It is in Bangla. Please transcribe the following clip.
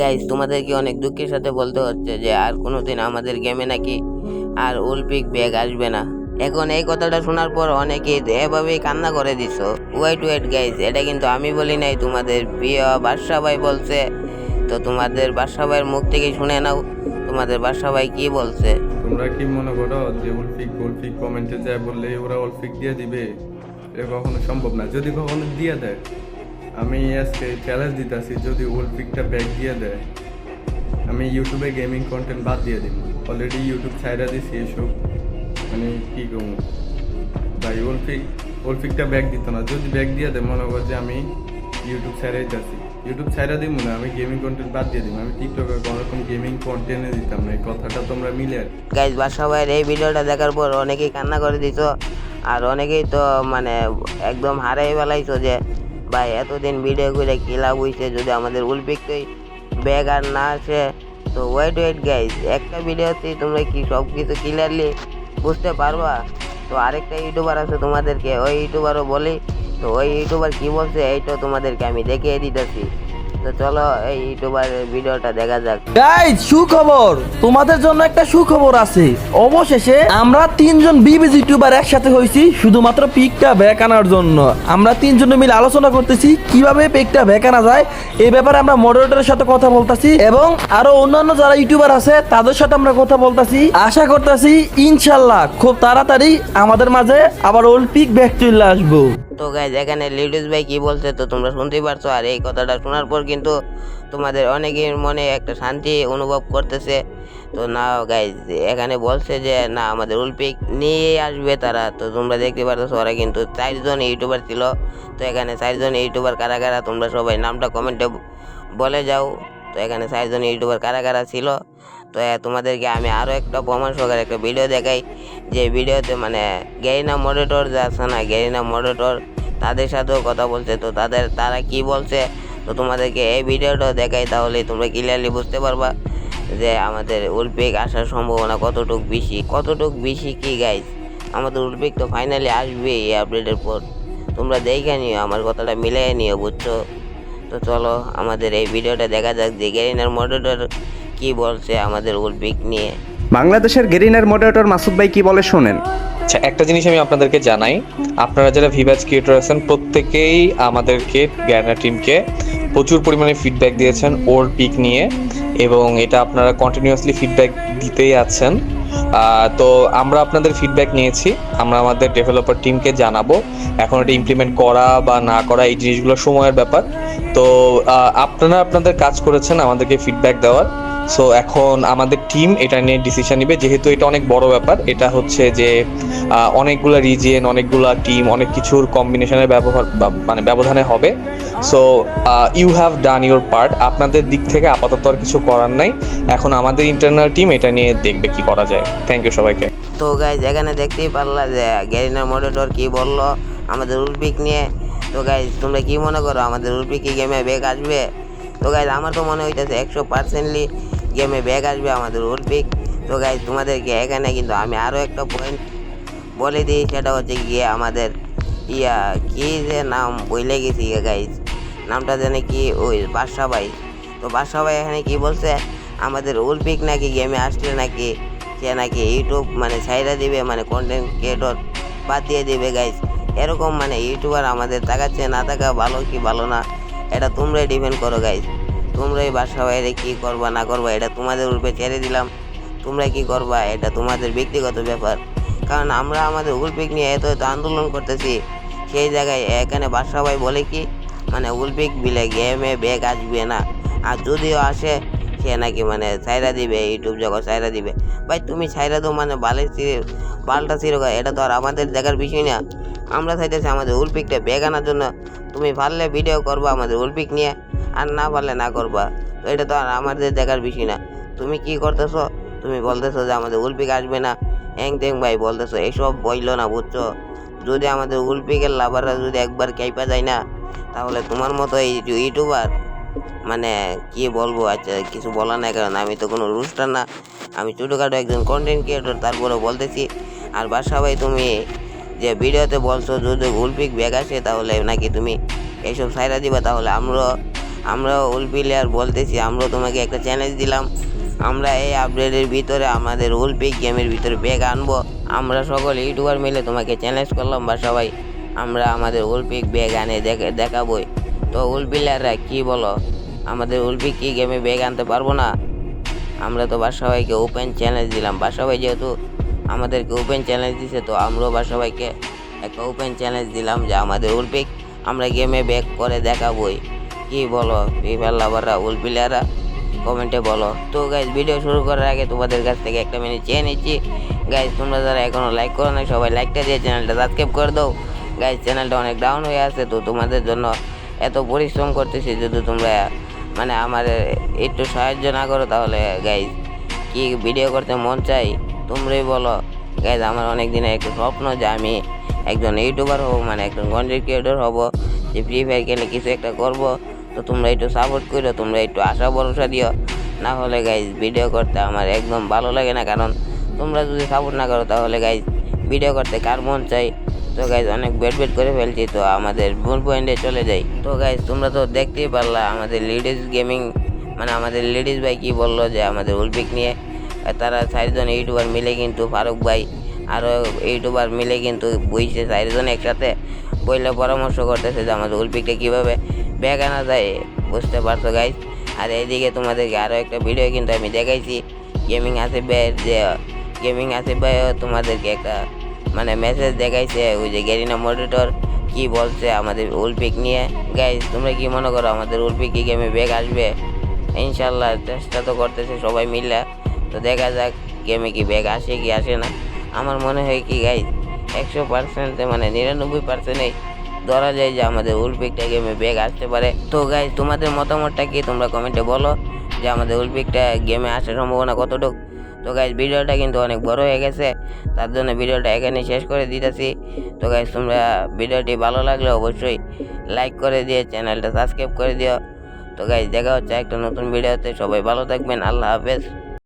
গাইজ তোমাদেরকে অনেক দুঃখের সাথে বলতে হচ্ছে যে আর কোনোদিন আমাদের গেমে নাকি আর উলপিক ব্যাগ আসবে না। এখন এই কথাটা শোনার পর অনেকে এভাবেই কান্না করে দিছ। ওয়েট ওয়েট গাইজ এটা কিন্তু আমি বলি নাই, তোমাদের প্রিয় বাদশা ভাই বলছে। তো তোমাদের বাদশা ভাইয়ের মুখ থেকে শুনে নাও, তোমাদের বাদশা ভাই কি বলছে? তোমরা কি মনে করো যে উলফিক উলফিক কমেন্টে যায় বললে ওরা উলফিক দিয়ে দিবে? এটা কখনো সম্ভব না। যদি কখনো দিয়ে দেয় আমি আজকে চ্যালেঞ্জ দিতেছি যদি উলফিকটা ব্যাক দিয়ে দেয়। আমি ইউটিউবে গেমিং কন্টেন্ট বাদ দিয়ে দিব। অলরেডি ইউটিউব ছাইরা দিছি এসব। মানে কি করব ভাই উলফিক উলফিকটা ব্যাক দিত না। যদি ব্যাক দিয়ে দেয়, মনে কর যে আমি ইউটিউব ছাইরাই যাচ্ছি ইউটিউব ছাইরা দিব না, আমি গেমিং কন্টেন্ট বাদ দিয়ে দিব। আমি টিকটকে কোনো রকম গেমিং কন্টেন্টে দিতাম না। এই কথাটা তোমরা মিলে গাইজ বাদশা ভাইয়ের এই ভিডিওটা দেখার পর অনেকেই কান্না করে দিত আর অনেকেই তো মানে একদম হারাই বেলাইছো যে ভাই, এতদিন ভিডিও করে লাভ হয়েছে যদি আমাদের উলপিকই ব্যাগ আর না আসে? তো ওয়েট ওয়েট গাইজ একটা ভিডিওতে তোমরা কি সব কিছু ক্লিয়ারলি বুঝতে পারবা? তো আরেকটা ইউটিউবার আছে তোমাদেরকে, ওই ইউটিউবারও বলি, তো ওই ইউটিউবার কী বলছে এইটাও তোমাদেরকে আমি দেখিয়ে দিতেছি। দেখা যাক। সুখবর। তোমাদের জন্য একটা সুখবর আছে। অবশেষে আমরা তিনজন ইউটিউবার একসাথে শুধুমাত্র আনার জন্য। আমরা মিলে আলোচনা করতেছি, কীভাবে আনা যায় এই ব্যাপারে আমরা সাথে কথা বলতাছি, এবং আরও অন্যান্য যারা ইউটিউবার আছে, তাদের সাথে আমরা কথা বলতাছি। আশা করতেছি, ইনশাল্লাহ, খুব তাড়াতাড়ি আমাদের মাঝে আবার ওল্ড পিক চলে আসব। তো গাইজ এখানে লিডুস ভাই কি বলছে তো তোমরা শুনতেই পারছ? আর এই কথাটা শোনার পর কিন্তু তোমাদের অনেকের মনে একটা শান্তি অনুভব করতেছে। তো না গাইজ এখানে বলছে যে, না, আমাদের উলপিক নিয়ে আসবে তারা। তো তোমরা দেখতে পারছ ওরা কিন্তু চারজন ইউটিউবার ছিল। তো এখানে চারজন ইউটিউবার কারা কারা, তোমরা সবাই নামটা কমেন্টে বলে যাও। তো এখানে চারজন ইউটিউবার কারা কারা ছিল? তো তোমাদেরকে আমি আরও একটা প্রমাণ সহকারে একটা ভিডিও দেখাই। যে ভিডিওতে মানে গেরিনা মডেটর যে আছে না, গেরিনা মডেটর তাদের সাথেও কথা বলছে। তো তাদের, তারা কি বলছে? তো তোমাদেরকে এই ভিডিওটাও দেখাই তাহলে তোমরা ক্লিয়ারলি বুঝতে পারবা যে আমাদের উলপিক আসার সম্ভাবনা কতটুক বেশি। কতটুক বেশি কি গাইজ আমাদের উলপিক তো ফাইনালি আসবে এই আপডেটের পর। তোমরা দেখে নিও, আমার কথাটা মিলিয়ে নিও, বুঝছ? তো চলো, আমাদের এই ভিডিওটা দেখা যাক যে গেরিনার মডেটর কি বলছে আমাদের উলপিক নিয়ে। বাংলাদেশের গেরিনার মডারেটর মাসুদ ভাই কি বলে শোনেন? আচ্ছা একটা জিনিস আমি আপনাদেরকে জানাই। আপনারা যারা ভিভাজ ক্রিয়েটর আছেন, প্রত্যেকেই আমাদেরকে গ্যানা টিমকে প্রচুর পরিমাণে ফিডব্যাক দিয়েছেন ওর পিক নিয়ে এবং এটা আপনারা কন্টিনিউয়াসলি ফিডব্যাক দিতেই আছেন। তো আমরা আপনাদের ফিডব্যাক নিয়েছি, আমরা আমাদের ডেভেলপার টিমকে জানাব। এখন এটা ইমপ্লিমেন্ট করা বা না করা, এই জিনিসগুলো সময়ের ব্যাপার। তো আপনারা আপনাদের কাজ করেছেন আমাদেরকে ফিডব্যাক দেওয়ার। সো এখন আমাদের টিম এটা নিয়ে ডিসিশন নিবে। যেহেতু এটা অনেক বড় ব্যাপার, এটা হচ্ছে যে অনেকগুলা রিজিয়ন অনেকগুলা টিম অনেক কিছুর কম্বিনেশনের ব্যবহার মানে ব্যবধানে হবে। So you have done your part আপনাদের দিক থেকে আপাতত আর কিছু করার নাই। এখন আমাদের ইন্টারনাল টিম এটা নিয়ে দেখবে কি করা যায়। থ্যাংক ইউ সবাইকে। তো গাইজ এখানে দেখতেই পারলা যে গ্যারিনার মডেটর কি বলল আমাদের উলপিক নিয়ে। তো গাইজ তোমরা কি মনে করো, আমাদের উলপিক কি গেমে ব্যাগ আসবে? তো গাইজ আমার তো মনে হইতেছে একশো পার্সেন্টলি গেমে ব্যাগ আসবে আমাদের উলপিক তো গাইজ তোমাদেরকে এখানে কিন্তু আমি আরও একটা পয়েন্ট বলে দিই, সেটা হচ্ছে গিয়ে আমাদের ইয়া, কি যে নাম বইলে গেছি গাইজ নামটা জানে কি? ওই বাদশা ভাই তো বাদশা ভাই এখানে কি বলছে? আমাদের উলপিক নাকি গেমে আসলে নাকি সে নাকি ইউটিউব মানে ছাইরা দিবে মানে কন্টেন্ট ক্রিয়েটর বাদ দিয়ে দিবে গাইজ এরকম মানে ইউটিউবার আমাদের তাকাচ্ছে না থাকা ভালো কি ভালো না, এটা তোমরাই ডিপেন্ড করো গাইজ তোমরাই বাসা বাইরে কী করবা, না করবা, এটা তোমাদের উপরে ছেড়ে দিলাম। তোমরা কি করবা, এটা তোমাদের ব্যক্তিগত ব্যাপার। কারণ আমরা আমাদের উলপিক নিয়ে এত এত আন্দোলন করতেছি, সেই জায়গায় এখানে বাসা ভাই বলে কি মানে উলপিক বিলে গেমে ব্যাগ আসবে না। আর যদিও আসে, সে নাকি মানে ছাইরা দিবে, ইউটিউব জগৎ ছাইরা দিবে। ভাই, তুমি ছাইরা দাও মানে বালের বালটা চিরকা এটা তো আর আমাদের দেখার বিষয় না। আমরা চাইতেছি আমাদের উলপিকটা ব্যাগ আনার জন্য। তুমি পারলে ভিডিও করবা আমাদের উলপিক নিয়ে। আর না পারলে না করবা। এটা তো আর আমাদের দেখার বিষয় না। তুমি কি করতেছো? তুমি বলতেছো যে আমাদের উলপিক আসবে না। এং তেং ভাই বলতেছো, এসব বইলো না, বুঝছ? যদি আমাদের উলপিকের লাভাররা যদি একবার কাইপা যায় না, তাহলে তোমার মতো এই ইউটিউবার মানে কি বলব আচ্ছা কিছু বলার নাই কারণ আমি তো কোনো রুস্টার না। আমি ছোটোখাটো একজন কন্টেন্ট ক্রিয়েটর তারপরে বলতেছি। আর বাসা ভাই, তুমি যে ভিডিওতে বলছো যদি উলপিক ব্যাগ আসে, তাহলে নাকি তুমি এইসব সাইরা দিবা? তাহলে আমরাও আমরা উল প্লেয়ার বলতেছি, আমরা তোমাকে একটা চ্যালেঞ্জ দিলাম। আমরা এই আপডেটের ভিতরে আমাদের উল পিক গেমের ভিতরে ব্যাগ আনব। আমরা সকল ইউটিউবার মিলে তোমাকে চ্যালেঞ্জ করলাম বা সবাই আমরা আমাদের উল পিক ব্যাগ আনে, দেখে দেখাবোই তো উল প্লেয়াররা কী বলো? আমাদের উল পিক কি গেমে ব্যাগ আনতে পারব না? আমরা তো বাসাবাইকে ওপেন চ্যালেঞ্জ দিলাম। বাসাবাই যেহেতু আমাদেরকে ওপেন চ্যালেঞ্জ দিছে, তো আমরাও বাসাবাইকে একটা ওপেন চ্যালেঞ্জ দিলাম যে আমাদের উলপিক আমরা গেমে ব্যাক করে দেখাবই। কি বলো? ফিফার লাভাররা উল প্লেয়াররা কমেন্টে বলো। তো গাইজ ভিডিও শুরু করার আগে তোমাদের কাছ থেকে একটা মিনিট চেয়ে নিচ্ছি। গাইজ তোমরা যারা এখনও লাইক করো না সবাই লাইকটা দিয়ে চ্যানেলটা সাবস্ক্রাইব করে দাও। গাইজ চ্যানেলটা অনেক ডাউন হয়ে আছে, তো তোমাদের জন্য এত পরিশ্রম করতেছি যদি তোমরা মানে আমার একটু সাহায্য না করো তাহলে গাইজ কি ভিডিও করতে মন চাই, তোমরাই বলো। গাইজ আমার অনেক দিনের একটা স্বপ্ন যে আমি একজন ইউটিউবার হব মানে একজন কন্টেন্ট ক্রিয়েটর হব, যে ফ্রি ফায়ার খেলে কিছু একটা করব। তো তোমরা একটু সাপোর্ট করো তোমরা একটু আশা ভরসা দিও। না হলে গাইজ ভিডিও করতে আমার একদম ভালো লাগে না, কারণ তোমরা যদি সাপোর্ট না করো, তাহলে গাইজ ভিডিও করতে কার মন চাই? তো গাইজ অনেক বেট বেট করে ফেলছি, তো আমাদের মূল পয়েন্টে চলে যাই। তো গাইজ তোমরা তো দেখতেই পারলা, আমাদের লেডিস গেমিং মানে আমাদের লেডিস ভাই কী বলল যে আমাদের উলপিক নিয়ে তারা চারজন ইউটিউবার মিলে কিন্তু ফারুক ভাই আরও ইউটিউবার মিলে কিন্তু বইছে চারজন একসাথে। বইলে পরামর্শ করতেছে যে আমাদের উলপিকটা কীভাবে ব্যাগ আনা যায়, বুঝতে পারছ গাইজ আর এইদিকে তোমাদেরকে আরও একটা ভিডিও কিন্তু আমি দেখাইছি। গেমিং আসিফ ভাইয়ের যে গেমিং আসিফ ভাইও তোমাদেরকে একটা মানে মেসেজ দেখাইছে, ওই যে গেরিনা মডিটর কি বলছে আমাদের উলপিক নিয়ে। গাইজ তোমরা কি মনে করো আমাদের উলপিক কি গেমে ব্যাগ আসবে? ইনশাল্লাহ চেষ্টা তো করতেছে সবাই মিলে। তো দেখা যাক গেমে কি ব্যাগ আসে কি আসে না। আমার মনে হয় কি গাইজ একশো পার্সেন্টে মানে নিরানব্বই পার্সেন্টেই ধরা যায় যে আমাদের উলপিকটা গেমে ব্যাগ আসতে পারে। তো গাইজ তোমাদের মতামতটা কি? তোমরা কমেন্টে বলো যে আমাদের উলপিকটা গেমে আসার সম্ভাবনা কতটুকু। তো গাইজ ভিডিওটা কিন্তু অনেক বড় হয়ে গেছে, তার জন্য ভিডিওটা এখানে শেষ করে দিতেছি। তো গাইজ তোমরা ভিডিওটি ভালো লাগলে অবশ্যই লাইক করে দিয়ে চ্যানেলটা সাবস্ক্রাইব করে দিও। তো গাইজ দেখা হচ্ছে একটা নতুন ভিডিওতে। সবাই ভালো থাকবেন, আল্লাহ হাফেজ।